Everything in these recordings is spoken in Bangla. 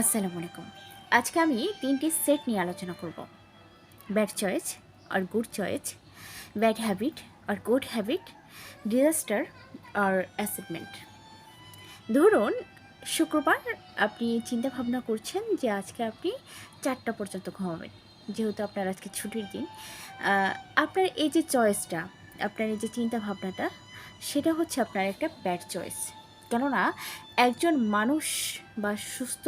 আসসালামু আলাইকুম। আজকে আমি তিনটি সেট নিয়ে আলোচনা করব। ব্যাড চয়েস আর গুড চয়েস ব্যাড হ্যাবিট আর গুড হ্যাবিট ডিজাস্টার আর অ্যাসিডমেন্ট ধরুন, শুক্রবার আপনি চিন্তা ভাবনা করছেন যে আজকে আপনি চারটা পর্যন্ত ঘুমাবেন, যেহেতু আপনার আজকে ছুটির দিন। আপনার এই যে চয়েসটা আপনার এই যে চিন্তা ভাবনাটা সেটা হচ্ছে আপনার একটা ব্যাড চয়েস কেননা একজন মানুষ বা সুস্থ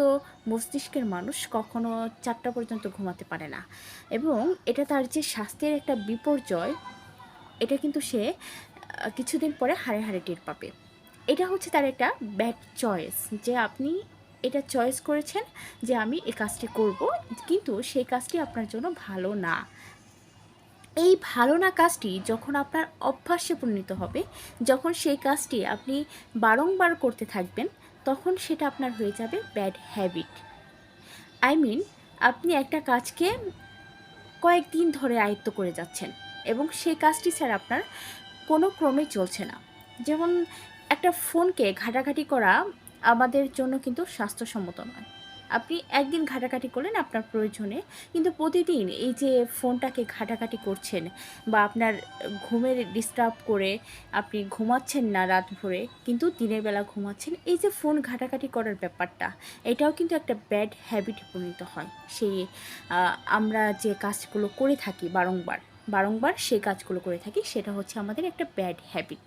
মস্তিষ্কের মানুষ কখনো চারটা পর্যন্ত ঘুমাতে পারে না। এবং এটা তার যে স্বাস্থ্যের একটা বিপর্যয়, এটা কিন্তু সে কিছুদিন পরে হারে হারে টের পাবে। এটা হচ্ছে তার একটা ব্যাড চয়েস যে আপনি এটা চয়েস করেছেন যে আমি এই কাজটি করব, কিন্তু সেই কাজটি আপনার জন্য ভালো না। এই ভালো না কাজটি যখন আপনার অভ্যাসে পরিণত হবে, যখন সেই কাজটি আপনি বারংবার করতে থাকবেন, তখন সেটা আপনার হয়ে যাবে ব্যাড হ্যাবিট আই মিন আপনি একটা কাজকে কয়েকদিন ধরে আয়ত্ত করে যাচ্ছেন এবং সেই কাজটি স্যার আপনার কোনো ক্রমে চলছে না। যেমন একটা ফোনকে ঘাটাঘাটি করা আমাদের জন্য কিন্তু স্বাস্থ্যসম্মত নয়। আপনি একদিন ঘাটাঘাটি করলেন আপনার প্রয়োজনে, কিন্তু প্রতিদিন এই যে ফোনটাকে ঘাটাঘাটি করছেন বা আপনার ঘুমের ডিস্টার্ব করে আপনি ঘুমাচ্ছেন না রাত ভরে কিন্তু দিনের বেলা ঘুমাচ্ছেন, এই যে ফোন ঘাটাঘাটি করার ব্যাপারটা, এটাও কিন্তু একটা ব্যাড হ্যাবিটে পরিণত হয়। সেই আমরা যে কাজগুলো করে থাকি বারংবার বারংবার সেই কাজগুলো করে থাকি, সেটা হচ্ছে আমাদের একটা ব্যাড হ্যাবিট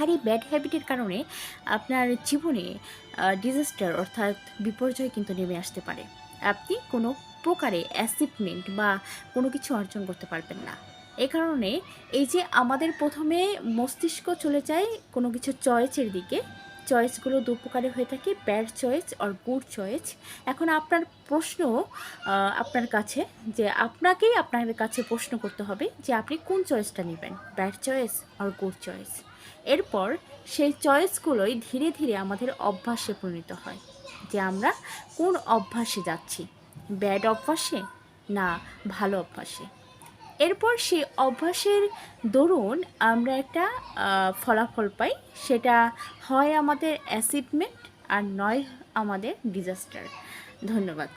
আর এই ব্যাড হ্যাবিটের কারণে আপনার জীবনে ডিজাস্টার অর্থাৎ বিপর্যয় কিন্তু নেমে আসতে পারে। আপনি কোনো প্রকারে অ্যাচিভমেন্ট বা কোনো কিছু অর্জন করতে পারবেন না। এ কারণে এই যে আমাদের প্রথমে মস্তিষ্ক চলে যায় কোনো কিছু চয়েসের দিকে চয়েসগুলো দু প্রকারে হয়ে থাকে ব্যাড চয়েস আর গুড চয়েস এখন আপনার প্রশ্ন আপনার কাছে যে আপনাকেই আপনার কাছে প্রশ্ন করতে হবে যে আপনি কোন চয়েসটা নেবেন ব্যাড চয়েস আর গুড চয়েস এরপর সেই চয়েসগুলোই ধীরে ধীরে আমাদের অভ্যাসে পরিণত হয় যে আমরা কোন অভ্যাসে যাচ্ছি, ব্যাড অভ্যাসে না ভালো অভ্যাসে? এরপর সেই অভ্যাসের দরুন আমরা একটা ফলাফল পাই, সেটা হয় আমাদের অ্যাচিভমেন্ট আর নয় আমাদের ডিজাস্টার। ধন্যবাদ।